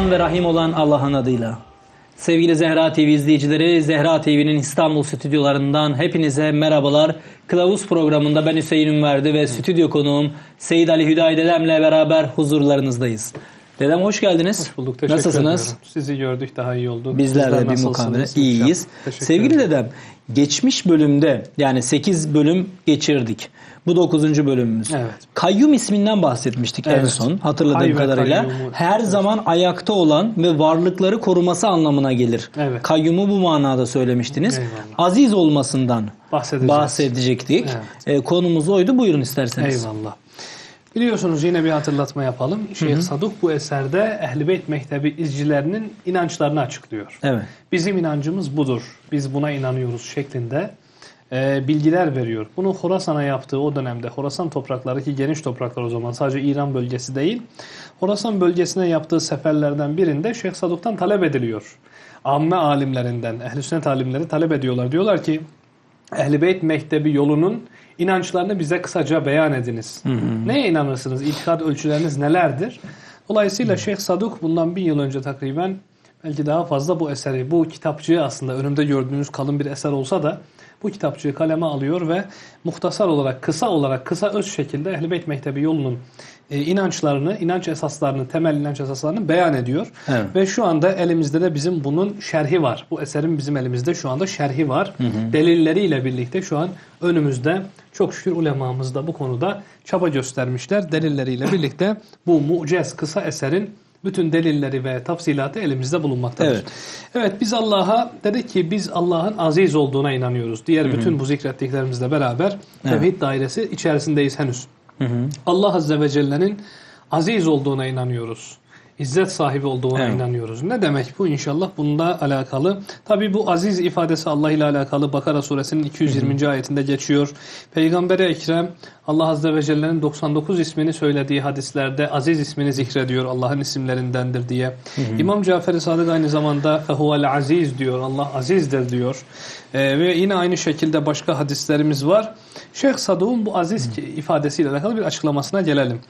Rahman ve Rahim olan Allah'ın adıyla. Sevgili Zehra TV izleyicileri, Zehra TV'nin İstanbul stüdyolarından hepinize merhabalar. Kılavuz programında ben Hüseyin Ünverdi ve stüdyo konuğum Seyit Ali Hüdayi dedemle beraber huzurlarınızdayız. Dedem hoş geldiniz. Bulduk. Teşekkür Nasılsınız? ediyorum. Sizi gördük daha iyi oldu. Bizler de bir Hocam? iyiyiz. Sevgili ederim. dedem, geçmiş bölümde yani 8 bölüm geçirdik. Bu 9. bölümümüz. Evet. Kayyum isminden bahsetmiştik en Evet. son hatırladığım Hay ve kadarıyla. kayyumu. Her zaman ayakta olan ve varlıkları koruması anlamına gelir. Evet. Kayyumu bu manada söylemiştiniz. Eyvallah. Aziz olmasından bahsedecektik. Evet. E, konumuz oydu. Buyurun isterseniz. Eyvallah. Biliyorsunuz yine bir hatırlatma yapalım. Şeyh Saduk bu eserde Ehl-i Beyt Mektebi izcilerinin inançlarını açıklıyor. Evet. Bizim inancımız budur. Biz buna inanıyoruz şeklinde e, bilgiler veriyor. Bunu Horasan'a yaptığı o dönemde Horasan toprakları ki geniş topraklar o zaman sadece İran bölgesi değil. Horasan bölgesine yaptığı seferlerden birinde Şeyh Saduk'tan talep ediliyor. Amme alimlerinden, ehl-i sünnet alimleri talep ediyorlar. Diyorlar ki Ehl-i Beyt Mektebi yolunun inançlarını bize kısaca beyan ediniz. Neye inanırsınız? İtikad ölçüleriniz nelerdir? Dolayısıyla Şeyh Saduk bundan bin yıl önce takriben belki daha fazla bu eseri, bu kitapçığı aslında önümde gördüğünüz kalın bir eser olsa da bu kitapçığı kaleme alıyor ve muhtasar olarak, kısa olarak, kısa öz şekilde Ehl-i Beyt Mektebi yolunun e, inançlarını, inanç esaslarını, temel inanç esaslarını beyan ediyor. Evet. Ve şu anda elimizde de bizim bunun şerhi var. Bu eserin bizim elimizde şu anda şerhi var. Delilleriyle birlikte şu an önümüzde çok şükür ulemamız da bu konuda çaba göstermişler. Delilleriyle birlikte bu mucez kısa eserin bütün delilleri ve tafsilatı elimizde bulunmaktadır. Evet. Evet, biz Allah'a dedik ki biz Allah'ın aziz olduğuna inanıyoruz. Diğer bütün bu zikrettiklerimizle beraber tevhid dairesi içerisindeyiz henüz. Allah Azze ve Celle'nin aziz olduğuna inanıyoruz. İzzet sahibi olduğuna Evet. inanıyoruz. Ne demek bu? İnşallah bununla alakalı. Tabi bu aziz ifadesi Allah ile alakalı Bakara suresinin 220. ayetinde geçiyor. Peygamber-i Ekrem Allah Azze ve Celle'nin 99 ismini söylediği hadislerde aziz ismini zikrediyor. Allah'ın isimlerindendir diye. İmam Cafer-i Sadık aynı zamanda fehuvel aziz diyor. Allah azizdir diyor. Ee, ve yine aynı şekilde başka hadislerimiz var. Şeyh Saduk'un bu aziz ki- ifadesiyle alakalı bir açıklamasına gelelim.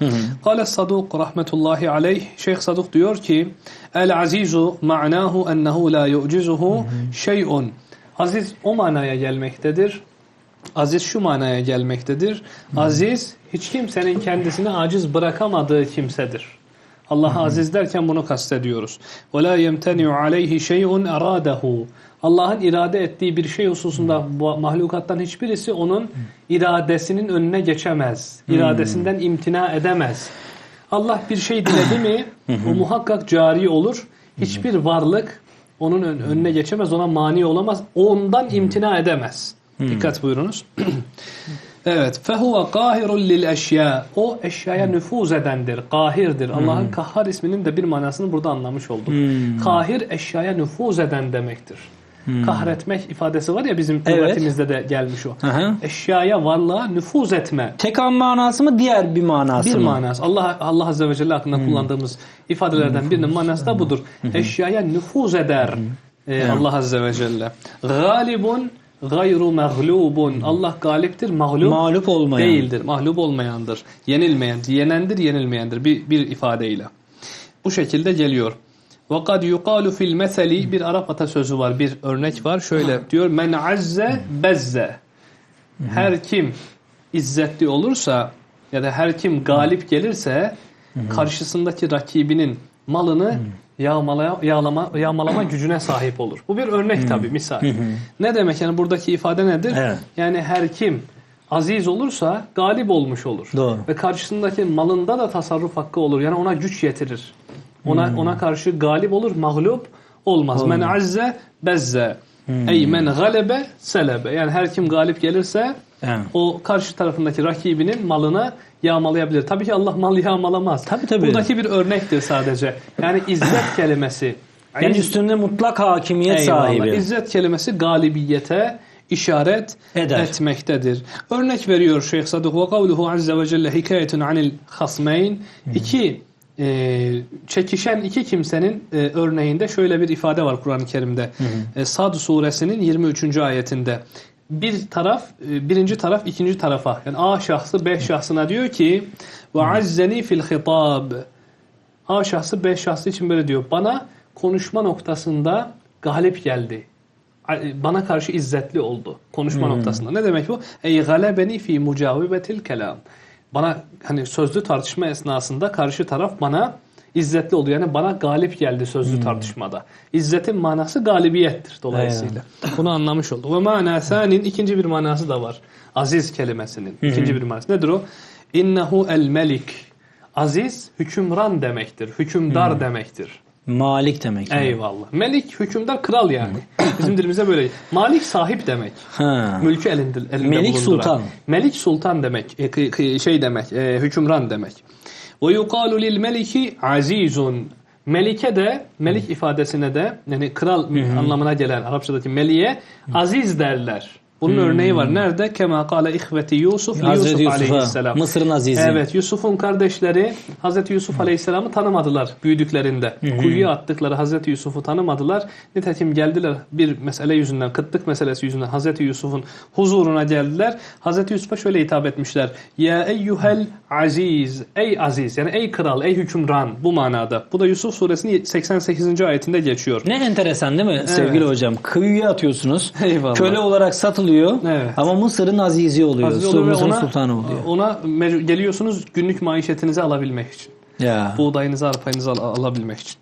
Kale Saduk rahmetullahi aleyh. Şeyh Saduk diyor ki El azizu ma'nahu ennehu la yu'cizuhu şey'un. Aziz o manaya gelmektedir. Aziz şu manaya gelmektedir. Aziz hiç kimsenin kendisini aciz bırakamadığı kimsedir. Allah aziz derken bunu kastediyoruz. وَلَا يَمْتَنِعُ عَلَيْهِ شَيْءٌ اَرَادَهُ Allah'ın irade ettiği bir şey hususunda bu mahlukattan hiçbirisi onun iradesinin önüne geçemez. İradesinden imtina edemez. Allah bir şey diledi mi o muhakkak cari olur. Hiçbir varlık onun ön- önüne geçemez, ona mani olamaz. Ondan imtina edemez. Dikkat buyurunuz. Evet. فَهُوَ قَاهِرٌ لِلْاَشْيَا O eşyaya nüfuz edendir, kahirdir. Allah'ın kahhar isminin de bir manasını burada anlamış olduk. Kahir eşyaya nüfuz eden demektir. Kahretmek ifadesi var ya bizim Evet. lügatimizde de gelmiş o. Hı. Eşyaya, varlığa nüfuz etme. Tek an manası mı diğer bir manası Bir mı? manası. Allah Allah Azze ve Celle hakkında kullandığımız ifadelerden birinin manası da budur. Eşyaya nüfuz eder e, Allah Azze ve Celle. Galibun gayru mağlubun. Allah galiptir, mağlup, Mağlup olmayan. değildir. Mağlup olmayandır. Yenilmeyen, yenendir, yenilmeyendir bir, bir ifadeyle. Bu şekilde geliyor. وَقَدْ يُقَالُ فِي الْمَثَلِ Bir Arap atasözü var, bir örnek var. Şöyle diyor, men azze bezze. Her kim izzetli olursa ya da her kim galip gelirse karşısındaki rakibinin malını yağmalaya, yağlama, yağmalama gücüne sahip olur. Bu bir örnek tabii misal. Ne demek yani buradaki ifade nedir? Evet. Yani her kim aziz olursa galip olmuş olur. Doğru. Ve karşısındaki malında da tasarruf hakkı olur. Yani ona güç yetirir. Ona ona karşı galip olur, mağlup olmaz. Men azze bezze. Ey men galebe selebe. Yani her kim galip gelirse Evet. o karşı tarafındaki rakibinin malını yağmalayabilir. Tabii ki Allah mal yağmalamaz. Tabii, tabii. Buradaki bir örnektir sadece. Yani izzet kelimesi. Yani üstünde mutlak hakimiyet Eyvallah. sahibi. İzzet kelimesi galibiyete işaret Eder. etmektedir. Örnek veriyor Şeyh Sadık ve kavluhu azze ve celle hikayetun anil hasmeyn. İki e, çekişen iki kimsenin e, örneğinde şöyle bir ifade var Kur'an-ı Kerim'de. E, Sad suresinin 23. ayetinde. Bir taraf, e, birinci taraf ikinci tarafa yani A şahsı B şahsına diyor ki ve azzeni fil hitab A şahsı B şahsı için böyle diyor. Bana konuşma noktasında galip geldi. Bana karşı izzetli oldu konuşma noktasında. Ne demek bu? Ey galebeni fi mucavibetil kelam. Bana hani sözlü tartışma esnasında karşı taraf bana izzetli oldu. Yani bana galip geldi sözlü tartışmada. İzzetin manası galibiyettir dolayısıyla. Bunu anlamış oldu. Ve manasanin ikinci bir manası da var. Aziz kelimesinin ikinci bir manası. Nedir o? İnnehu el melik. Aziz hükümran demektir. Hükümdar demektir. Malik demek. yani. Eyvallah. Melik hükümdar kral yani. Bizim dilimize böyle. Malik sahip demek. Ha. Mülkü elinde, elinde Melik bulunduran. sultan. Melik sultan demek. e, şey demek. e, hükümran demek. Ve yuqalu lil meliki azizun. Melike de, melik ifadesine de yani kral anlamına gelen Arapçadaki meliye aziz derler. Bunun örneği var. Nerede? Kema kâle ihveti Yusuf Hazreti Yusuf aleyhisselam. Mısır'ın azizi. Evet, Yusuf'un kardeşleri Hazreti Yusuf Aleyhisselam'ı tanımadılar büyüdüklerinde. Kuyuya attıkları Hazreti Yusuf'u tanımadılar. Nitekim geldiler bir mesele yüzünden, kıtlık meselesi yüzünden Hazreti Yusuf'un huzuruna geldiler. Hazreti Yusuf'a şöyle hitap etmişler. Ya eyyuhel aziz, ey aziz yani ey kral, ey hükümran bu manada. Bu da Yusuf suresinin 88. ayetinde geçiyor. Ne enteresan değil mi sevgili hocam? Kıyıya atıyorsunuz. Eyvallah. Köle olarak satılıyor. Evet. Ama Mısır'ın azizi oluyor. Aziz oluyor Mısır'ın sultanı oluyor. ona geliyorsunuz günlük maişetinizi alabilmek için. Ya. buğdayınızı, arpayınızı al- alabilmek için.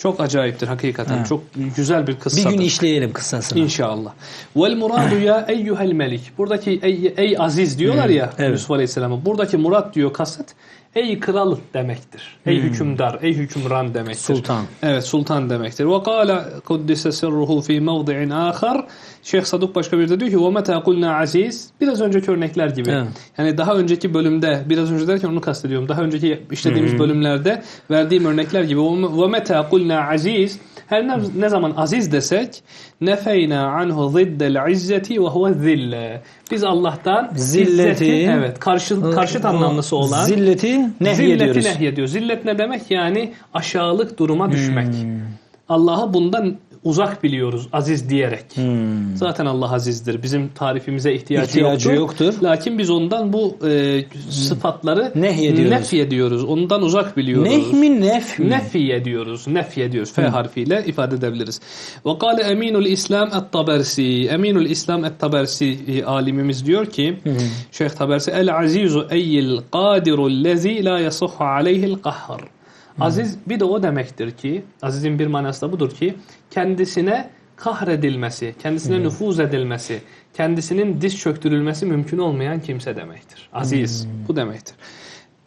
Çok acayiptir hakikaten. Ha. Çok güzel bir kıssadır. Bir gün işleyelim kıssasını. İnşallah. Vel muradu ya eyyuhel melik. Buradaki ey, ey aziz diyorlar hmm, ya evet. Yusuf Aleyhisselam'a. Buradaki murat diyor kasıt ey kral demektir. Ey hmm. hükümdar, ey hükümran demektir. Sultan. Evet sultan demektir. Ve kâle kuddise sirruhu fî mevdi'in âkhar. Şeyh Saduk başka bir de diyor ki ve metâ kulnâ aziz. Biraz önceki örnekler gibi. Evet. Yani daha önceki bölümde, biraz önce derken onu kastediyorum. Daha önceki işlediğimiz hmm. bölümlerde verdiğim örnekler gibi. Ve metâ nefeyna aziz her ne, ne zaman aziz desek nefeyna anhu ziddel izzeti ve huve zille. Biz Allah'tan zilleti, izzeti, evet karşı, karşıt anlamlısı olan zilleti nehyediyoruz. Zilleti nehyediyor. Zillet ne demek? Yani aşağılık duruma düşmek. Hmm. Allah'ı bundan uzak biliyoruz aziz diyerek. Hmm. Zaten Allah azizdir. Bizim tarifimize ihtiyacı, İhtiyacı yoktur. yoktur. Lakin biz ondan bu e, sıfatları Nehyediyoruz. nefyediyoruz. Ondan uzak biliyoruz. Neh mi nef mi? Nefi ediyoruz. Nefi ediyoruz. F harfiyle ifade edebiliriz. Ve kâle eminul İslam et-Tabersi. Eminul İslam et-Tabersi alimimiz diyor ki Şeyh Tabersi el azizu eyyil qadiru lezi la yasухhu aleyhil kahhar. Aziz bir de o demektir ki azizin bir manası da budur ki kendisine kahredilmesi, kendisine nüfuz edilmesi, kendisinin diz çöktürülmesi mümkün olmayan kimse demektir. Aziz bu demektir.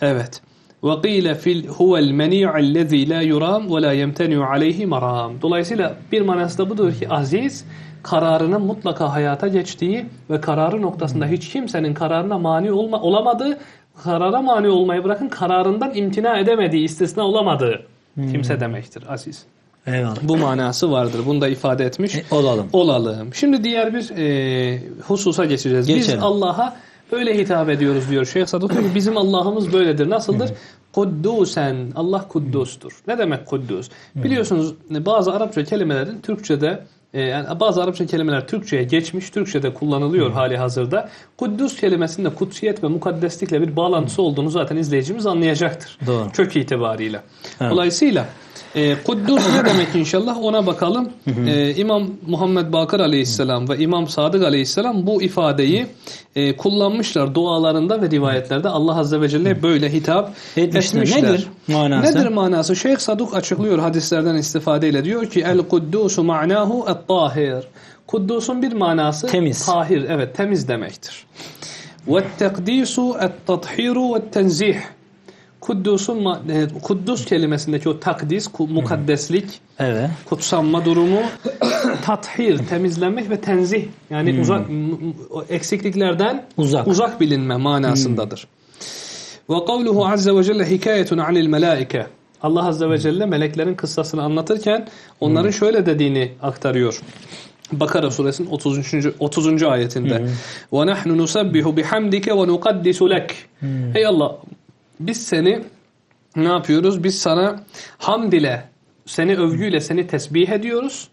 Evet. وَقِيلَ فِي هُوَ الْمَنِيعَ الَّذ۪ي لَا يُرَامْ وَلَا يَمْتَنِعُ عَلَيْهِ مَرَامْ Dolayısıyla bir manası da budur ki aziz kararının mutlaka hayata geçtiği ve kararı noktasında hiç kimsenin kararına mani olma, olamadığı, karara mani olmayı bırakın kararından imtina edemediği, istisna olamadığı kimse demektir aziz. Eyvallah. Bu manası vardır. Bunu da ifade etmiş E, olalım. olalım. Şimdi diğer bir e, hususa geçeceğiz. Biz Geçelim. Allah'a böyle hitap ediyoruz diyor Şeyh Saduk. Bizim Allah'ımız böyledir. Nasıldır? Kuddusen. Allah kuddustur. Ne demek kuddus? Biliyorsunuz bazı Arapça kelimelerin Türkçe'de e, yani bazı Arapça kelimeler Türkçe'ye geçmiş, Türkçe'de kullanılıyor hali hazırda. Kuddus kelimesinde kutsiyet ve mukaddeslikle bir bağlantısı olduğunu zaten izleyicimiz anlayacaktır. Doğru. Kök itibariyle. Evet. Dolayısıyla e, Kuddus ne demek inşallah ona bakalım. E, İmam Muhammed Bakır Aleyhisselam ve İmam Sadık Aleyhisselam bu ifadeyi e, kullanmışlar dualarında ve rivayetlerde Allah Azze ve Celle böyle hitap Etmişler. etmişler. Nedir manası? Nedir manası? Şeyh Saduk açıklıyor hadislerden istifadeyle diyor ki El Kuddusu ma'nahu et-tahir. Kuddus'un bir manası Temiz. tahir, evet temiz demektir. Ve tekdisu et-tathiru ve tenzih. Kuddus'un e, Kuddus kelimesindeki o takdis, mukaddeslik, Evet. kutsanma durumu, tathir, temizlenmek ve tenzih. Yani uzak m- m- o eksikliklerden Uzak. uzak bilinme manasındadır. Ve kavluhu azze ve celle hikayetun anil melaike. Allah azze ve celle meleklerin kıssasını anlatırken onların şöyle dediğini aktarıyor. Bakara suresinin 33. 30. ayetinde. Ve nahnu nusabbihu bihamdike ve nukaddisu lek. Ey Allah biz seni ne yapıyoruz? Biz sana hamd ile, seni övgüyle seni tesbih ediyoruz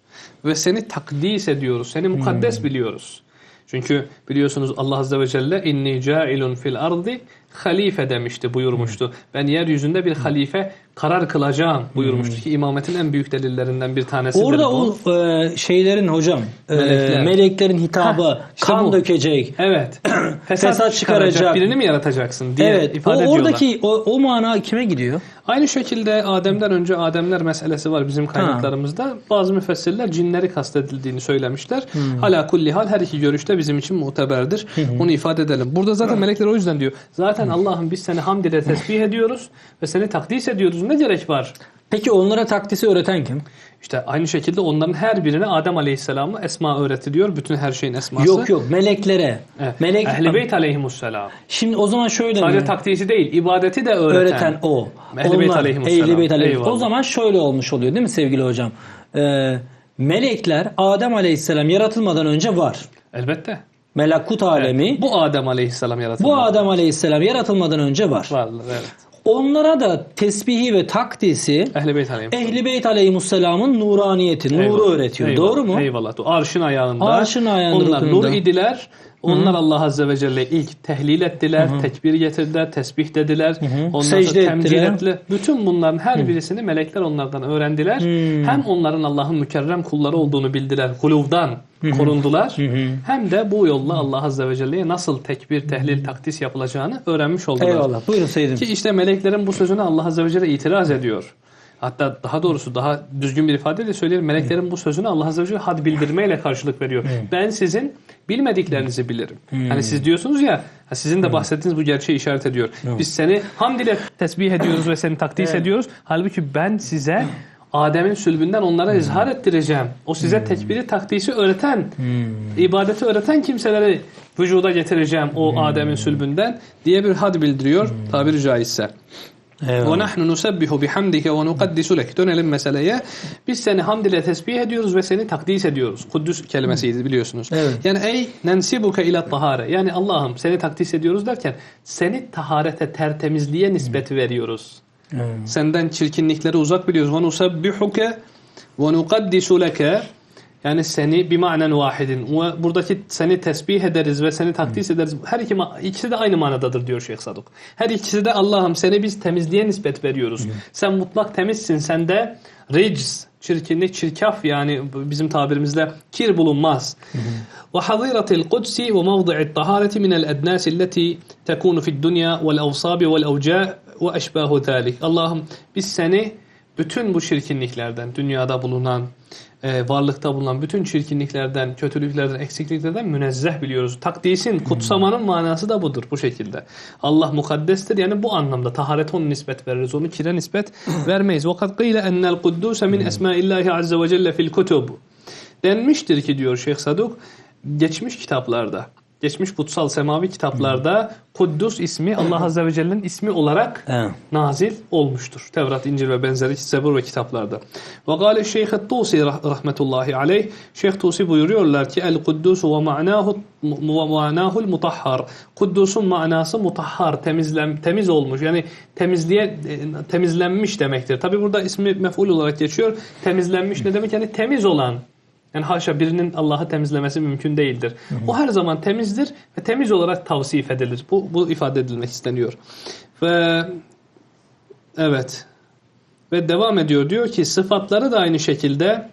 ve seni takdis ediyoruz. Seni mukaddes biliyoruz. Çünkü biliyorsunuz Allah Azze ve Celle inni cailun fil ardi halife demişti, buyurmuştu. Ben yeryüzünde bir halife karar kılacağım buyurmuştu ki imametin en büyük delillerinden bir tanesidir Orada bu. o e, şeylerin hocam e, Melekler. meleklerin hitabı Ha, işte kan bu. dökecek. Evet. Fesat çıkaracak. Birini mi yaratacaksın diye Evet. O, ifade ediyorlar. oradaki o, o mana kime gidiyor? Aynı şekilde Adem'den önce Ademler meselesi var bizim kaynaklarımızda. Bazı müfessirler cinleri kastedildiğini söylemişler. Hala kulli hal her iki görüşte bizim için muteberdir. Onu ifade edelim. Burada zaten melekler o yüzden diyor. Zaten Allah'ım biz seni hamd ile tesbih ediyoruz ve seni takdis ediyoruz. Ne gerek var? Peki onlara takdisi öğreten kim? İşte aynı şekilde onların her birine Adem Aleyhisselam'a esma öğretiliyor. Bütün her şeyin esması. Yok yok meleklere. Evet. Melek Ehl-i Beyt Aleyhimusselam. Şimdi o zaman şöyle Sadece mi? takdisi değil, ibadeti de öğreten. öğreten o. Ehl-i Beyt aleyhisselam. Ehl-i Beyt aleyhisselam. O zaman şöyle olmuş oluyor değil mi sevgili hocam? Ee, melekler Adem aleyhisselam yaratılmadan önce var. Elbette. Melakut alemi. Bu Adem Aleyhisselam yaratıldı. Bu Adem aleyhisselam yaratılmadan önce var. Varlar evet. Onlara da tesbihi ve takdisi Ehl-i Beyt Aleyhisselam. Ehl-i Beyt aleyhisselamın nuraniyeti, nuru Eyvallah. öğretiyor. Eyvallah. Doğru mu? Eyvallah. Arşın ayağında. Arşın ayağında Onlar rukununda. nur idiler. Onlar Allah Azze ve Celle ilk tehlil ettiler, tekbir getirdiler, tesbih dediler. Ondan Secde sonra ettiler. Bütün bunların her birisini melekler onlardan öğrendiler. Hem onların Allah'ın mükerrem kulları olduğunu bildiler. Kuluvdan korundular. Hem de bu yolla Allah Azze ve Celle'ye nasıl tekbir, tehlil, takdis yapılacağını öğrenmiş oldular. Eyvallah. Buyurun Seydim. Ki işte meleklerin bu sözüne Allah Azze ve Celle itiraz ediyor. Hatta daha doğrusu daha düzgün bir ifadeyle söyleyelim. Meleklerin bu sözüne Allah Azze ve Celle had bildirmeyle karşılık veriyor. Ben sizin bilmediklerinizi bilirim. Hani siz diyorsunuz ya sizin de bahsettiğiniz bu gerçeği işaret ediyor. Biz seni hamd ile tesbih ediyoruz ve seni takdis ediyoruz. Halbuki ben size Adem'in sülbünden onlara izhar ettireceğim. O size tekbiri takdisi öğreten, ibadeti öğreten kimseleri vücuda getireceğim o Adem'in sülbünden diye bir had bildiriyor tabiri caizse. Ve nahnu nusebbihu bihamdike ve nukaddisu lek. Dönelim meseleye. Biz seni hamd ile tesbih ediyoruz ve seni takdis ediyoruz. Kuddüs kelimesiydi biliyorsunuz. Evet. Yani ey nensibuke ila tahare. Yani Allah'ım seni takdis ediyoruz derken seni taharete, tertemizliğe nispet veriyoruz. Senden çirkinlikleri uzak biliyoruz. Ve nukaddisu leke. Yani seni bir manen vahidin. Buradaki seni tesbih ederiz ve seni takdis ederiz. Her iki ikisi de aynı manadadır diyor Şeyh Saduk. Her ikisi de Allah'ım seni biz temizliğe nispet veriyoruz. Sen mutlak temizsin. Sende rics, çirkinlik, çirkaf yani bizim tabirimizle kir bulunmaz. Ve hadiratil kudsi ve mevdi'it tahareti minel ednasi alleti tekunu fid dunya vel avsabi vel avca ve eşbahu zalik. Allah'ım biz seni bütün bu çirkinliklerden, dünyada bulunan, e, varlıkta bulunan bütün çirkinliklerden, kötülüklerden, eksikliklerden münezzeh biliyoruz. Takdisin, kutsamanın manası da budur bu şekilde. Allah mukaddestir yani bu anlamda taharet onu nispet veririz. Onu kire nispet vermeyiz. وَقَدْ قِيلَ اَنَّ الْقُدُّسَ مِنْ اَسْمَاءِ اللّٰهِ عَزَّ وَجَلَّ فِي الْكُتُبِ Denmiştir ki diyor Şeyh Saduk, geçmiş kitaplarda, geçmiş kutsal semavi kitaplarda Kuddus ismi Allah Azze ve Celle'nin ismi olarak Evet. nazil olmuştur. Tevrat, İncil ve benzeri Zebur ve kitaplarda. Ve gâle Şeyh Tusi rah- rahmetullahi aleyh. Şeyh Tusi buyuruyorlar ki el kuddus ve ma'nahu ve ma'nahul mutahhar. Kuddus'un manası mutahhar, temizlen temiz olmuş. Yani temizliğe e, temizlenmiş demektir. Tabi burada ismi mef'ul olarak geçiyor. Temizlenmiş ne demek? Yani temiz olan. Yani haşa birinin Allah'ı temizlemesi mümkün değildir. O her zaman temizdir ve temiz olarak tavsif edilir. Bu, bu ifade edilmek isteniyor. Ve evet. Ve devam ediyor. Diyor ki sıfatları da aynı şekilde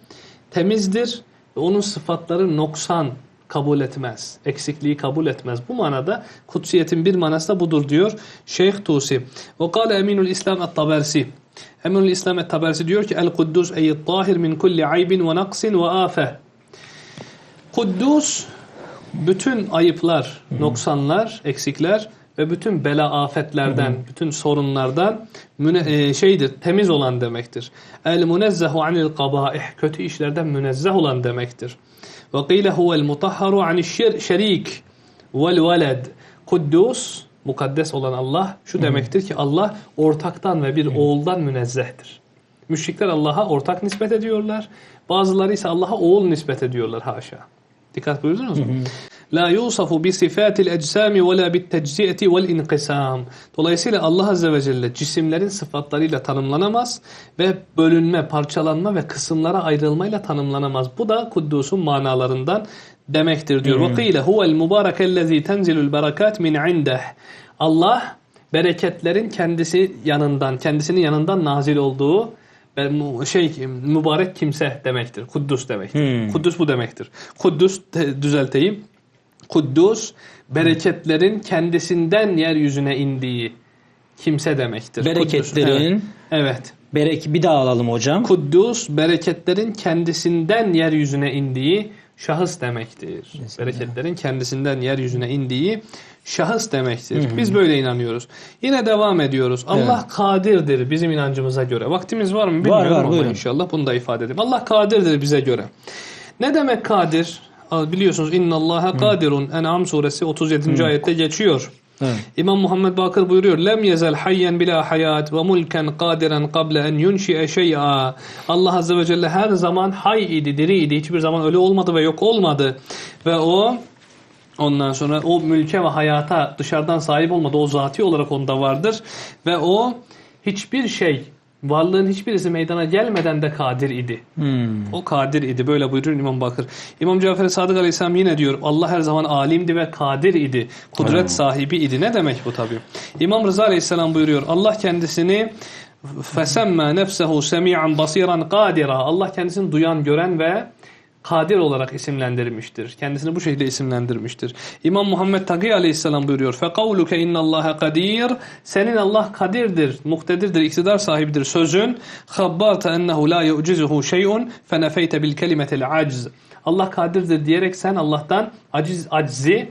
temizdir. Ve onun sıfatları noksan kabul etmez. Eksikliği kabul etmez. Bu manada kutsiyetin bir manası da budur diyor Şeyh Tusi. Ve kâle eminul İslam et-Tabersi. Eminul İslam et-Tabersi diyor ki El-Kuddus eyyid tahir min kulli aybin ve naksin ve afe. Kuddus bütün ayıplar, noksanlar, eksikler ve bütün bela afetlerden, bütün sorunlardan müne- e, şeydir, temiz olan demektir. El munezzehu anil kabaih, kötü işlerden münezzeh olan demektir. Ve qile huvel mutahharu anil şerik vel veled. Kuddus, mukaddes olan Allah şu demektir ki Allah ortaktan ve bir oğuldan münezzehtir. Müşrikler Allah'a ortak nispet ediyorlar. Bazıları ise Allah'a oğul nispet ediyorlar haşa. Dikkat buyurdunuz mu? La yusafu bi sifatil eczami ve la bit tecziyeti vel inkisam. Dolayısıyla Allah Azze ve Celle cisimlerin sıfatlarıyla tanımlanamaz ve bölünme, parçalanma ve kısımlara ayrılmayla tanımlanamaz. Bu da Kuddus'un manalarından demektir diyor. Ve kıyle huvel mübarekellezî tenzilul berakat min indeh. Allah bereketlerin kendisi yanından, kendisinin yanından nazil olduğu şey mübarek kimse demektir. Kuddus demektir. Hmm. Kuddus bu demektir. Kuddus te- düzelteyim. Kuddus bereketlerin kendisinden yeryüzüne indiği kimse demektir. Kuddus, Bereketlerin evet. evet. berek bir daha alalım hocam. Kuddus bereketlerin kendisinden yeryüzüne indiği şahıs demektir. Bereketlerin kendisinden yeryüzüne indiği şahıs demektir. Biz böyle inanıyoruz. Yine devam ediyoruz. Allah kadirdir bizim inancımıza göre. Vaktimiz var mı bilmiyorum var, ama buyurun. inşallah bunu da ifade edeyim. Allah kadirdir bize göre. Ne demek kadir? Biliyorsunuz inna Allaha kadirun. En'am suresi 37. ayette geçiyor. Evet. İmam Muhammed Bakır buyuruyor lem yezel hayyen bila hayat ve mulken kadiren kable en yunşi'e şey'a Allah Azze ve Celle her zaman hay idi, diri idi. Hiçbir zaman ölü olmadı ve yok olmadı. Ve o ondan sonra o mülke ve hayata dışarıdan sahip olmadı. O zati olarak onda vardır. Ve o hiçbir şey varlığın hiçbirisi meydana gelmeden de kadir idi. Hmm. O kadir idi. Böyle buyuruyor İmam Bakır. İmam Cafer Sadık Aleyhisselam yine diyor Allah her zaman alimdi ve kadir idi. Kudret sahibi idi. Ne demek bu tabi? İmam Rıza Aleyhisselam buyuruyor. Allah kendisini fesemme nefsehu semi'an basiran kadira. Allah kendisini duyan, gören ve kadir olarak isimlendirmiştir. Kendisini bu şekilde isimlendirmiştir. İmam Muhammed Taki Aleyhisselam buyuruyor. فَقَوْلُكَ اِنَّ اللّٰهَ kadir. Senin Allah kadirdir, muktedirdir, iktidar sahibidir sözün. خَبَّرْتَ اَنَّهُ لَا يُعْجِزُهُ شَيْءٌ فَنَفَيْتَ بِالْكَلِمَةِ الْعَجْزِ Allah kadirdir diyerek sen Allah'tan aciz, aczi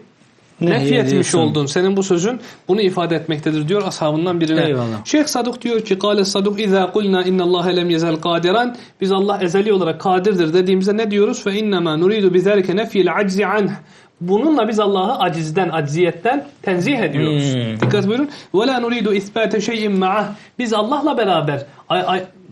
nefy etmiş ediyorsun. oldun. Senin bu sözün bunu ifade etmektedir diyor ashabından birine. Eyvallah. Şeyh Saduk diyor ki Kale Saduk İzâ kulna innallâhe lem yezel kadiran Biz Allah ezeli olarak kadirdir dediğimizde ne diyoruz? Fe innemâ nuridu bizâlike nefyil aczi anh Bununla biz Allah'ı acizden, acziyetten tenzih ediyoruz. Hmm. Dikkat buyurun. La nuridu isbâte şeyin ma'ah. Biz Allah'la beraber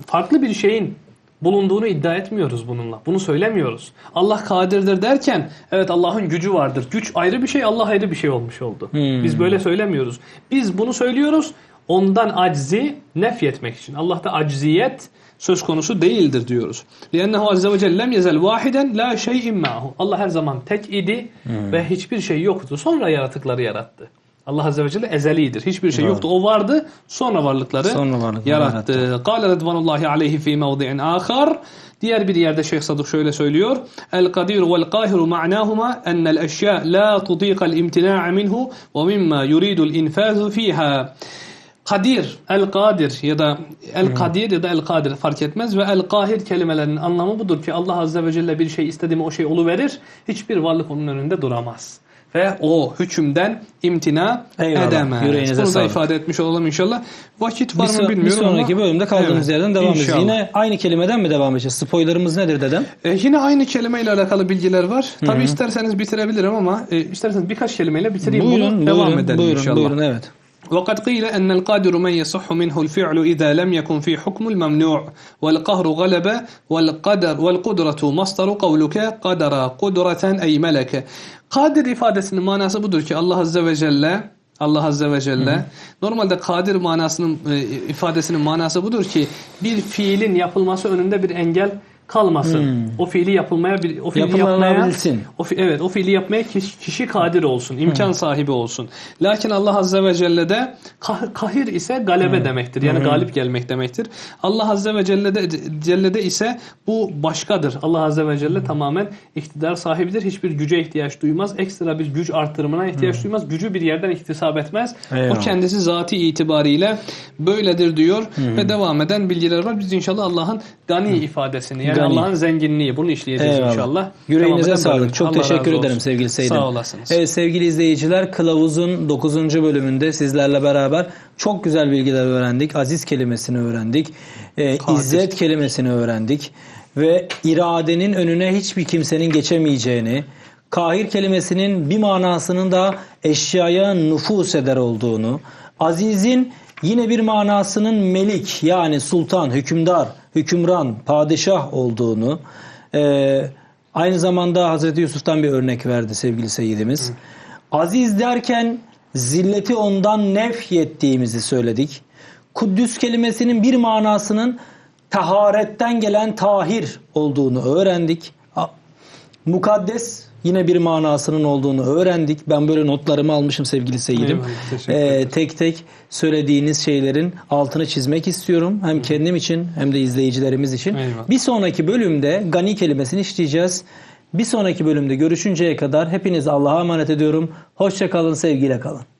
farklı bir şeyin bulunduğunu iddia etmiyoruz bununla. Bunu söylemiyoruz. Allah kadirdir derken evet Allah'ın gücü vardır. Güç ayrı bir şey, Allah ayrı bir şey olmuş oldu. Hmm. Biz böyle söylemiyoruz. Biz bunu söylüyoruz ondan aczi nefyetmek için. Allah'ta acziyet söz konusu değildir diyoruz. لِأَنَّهُ عَزَّ وَجَلَّ لَمْ يَزَلْ وَاحِدًا لَا شَيْءٍ مَعَهُ Allah her zaman tek idi ve hiçbir şey yoktu. Sonra yaratıkları yarattı. Allah Azze ve Celle ezelidir. Hiçbir şey yoktu. O vardı. Sonra varlıkları Sonra varlıkları yarattı. Kâle redvanullahi aleyhi fî mevdi'in âkhar. Diğer bir yerde Şeyh Sadık şöyle söylüyor. El kadir vel kahiru ma'nahuma ennel eşya la tutiqa'l imtina'a minhu ve mimma yuridul infazu fiha. Kadir, el kadir ya da el kadir ya da el kadir fark etmez ve el kahir kelimelerinin anlamı budur ki Allah Azze ve Celle bir şey istedi mi o şey oluverir. Hiçbir varlık onun önünde duramaz. Ve o hükümden imtina Eyvallah. edemez. Yüreğinize Bunu da sağlık. ifade etmiş olalım inşallah. Vakit var Bir, mı so- bir bilmiyorum sonraki ama. bölümde kaldığımız Evet, yerden devam edeceğiz. Yine aynı kelimeden mi devam edeceğiz? Spoilerımız nedir dedem? E, yine aynı kelimeyle alakalı bilgiler var. Tabi isterseniz bitirebilirim ama e, isterseniz birkaç kelimeyle bitireyim Buyurun, bunu. Devam buyurun, edelim buyurun, inşallah. buyurun, evet. وقد قيل أن القادر من يصح منه الفعل إذا لم يكن في حكم الممنوع والقهر غلب والقدر والقدرة مصدر قولك قدر قدرة أي ملك Kadir ifadesinin manası budur ki Allah Azze ve Celle Allah Azze ve Celle normalde kadir manasının e, ifadesinin manası budur ki bir fiilin yapılması önünde bir engel kalmasın. O fiili yapılmaya o fiili yapmaya o fi- evet o fiili yapmaya kişi, kişi kadir olsun, imkan sahibi olsun. Lakin Allah Azze ve Celle'de kah- kahir ise galebe demektir. Yani galip gelmek demektir. Allah Azze ve Celle'de Celle'de ise bu başkadır. Allah Azze ve Celle tamamen iktidar sahibidir. Hiçbir güce ihtiyaç duymaz. Ekstra bir güç artırımına ihtiyaç duymaz. Gücü bir yerden iktisap etmez. Eyvallah. O kendisi zati itibariyle böyledir diyor ve devam eden bilgiler var. Biz inşallah Allah'ın gani ifadesini yani Gani. Allah'ın zenginliği bunu işleyeceğiz Eyvallah. inşallah. Yüreğinize eden sağlık. Çok Allah teşekkür ederim sevgili Seydim. Sağ olasınız. Evet sevgili izleyiciler Kılavuz'un 9. bölümünde sizlerle beraber çok güzel bilgiler öğrendik. Aziz kelimesini öğrendik. Ee. İzzet kelimesini öğrendik. Ve iradenin önüne hiçbir kimsenin geçemeyeceğini, kahir kelimesinin bir manasının da eşyaya nüfus eder olduğunu, azizin yine bir manasının melik yani sultan, hükümdar, hükümran, padişah olduğunu, ee, aynı zamanda Hazreti Yusuf'tan bir örnek verdi sevgili Seyyidimiz. Aziz derken zilleti ondan nefyettiğimizi söyledik. Kuddüs kelimesinin bir manasının taharetten gelen tahir olduğunu öğrendik. Mukaddes yine bir manasının olduğunu öğrendik. Ben böyle notlarımı almışım sevgili teşekkür Ee, tek tek söylediğiniz şeylerin altını çizmek istiyorum. Hem kendim için hem de izleyicilerimiz için. Eyvallah. Bir sonraki bölümde gani kelimesini işleyeceğiz. Bir sonraki bölümde görüşünceye kadar hepinizi Allah'a emanet ediyorum. Hoşça kalın, sevgiyle kalın.